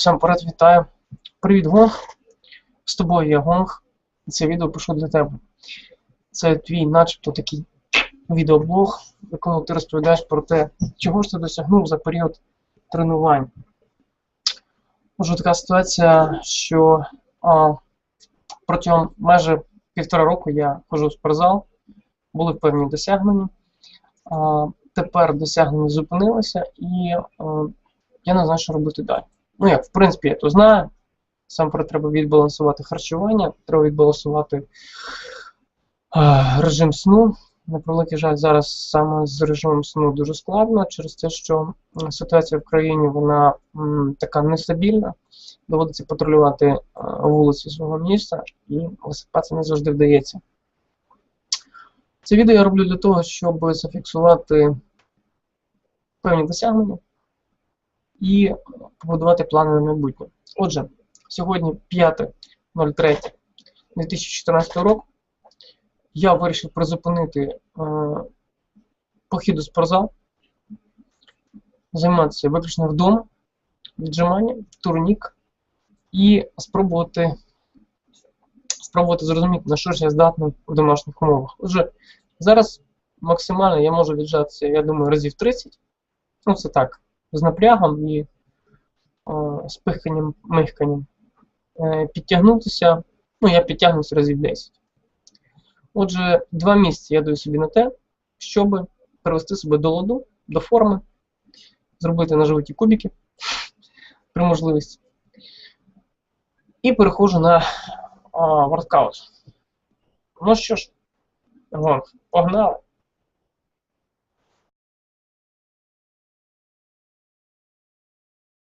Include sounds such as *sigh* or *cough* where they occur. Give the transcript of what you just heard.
Сам поряд вітаю. Привіт, Гонг. З тобою я Гонг. І це відео пишу для тебе. Це твій, начебто, такий відеоблог, в якому ти розповідаєш про те, чого ж ти досягнув за період тренувань. Може така ситуація, що а, протягом майже півтора року я ходжу в спортзал, були певні досягнення. А, тепер досягнення зупинилися, і а, я не знаю, що робити далі. Ну як, в принципі, я то знаю. Сам треба відбалансувати харчування, треба відбалансувати а, режим сну. На превеликий жаль, зараз саме з режимом сну дуже складно через те, що ситуація в країні вона м, така нестабільна. Доводиться патрулювати а, вулиці свого міста, і висипатися не завжди вдається. Це відео я роблю для того, щоб зафіксувати певні досягнення і побудувати плани на майбутнє. Отже, сьогодні 5.03.2014 року я вирішив призупинити е, похід у спортзал, займатися виключно вдома, віджимання, турнік і спробувати, спробувати зрозуміти, на що ж я здатний в домашніх умовах. Отже, зараз максимально я можу віджатися, я думаю, разів 30. Ну, це так, з напрягом і е, з пихканням, михканням. Е, підтягнутися, ну, я підтягнуся разів 10. Отже, два місяці я даю собі на те, щоб привести себе до ладу, до форми, зробити на животі кубики *laughs* при можливості. І переходжу на а, воркаут. Ну що ж, погнали.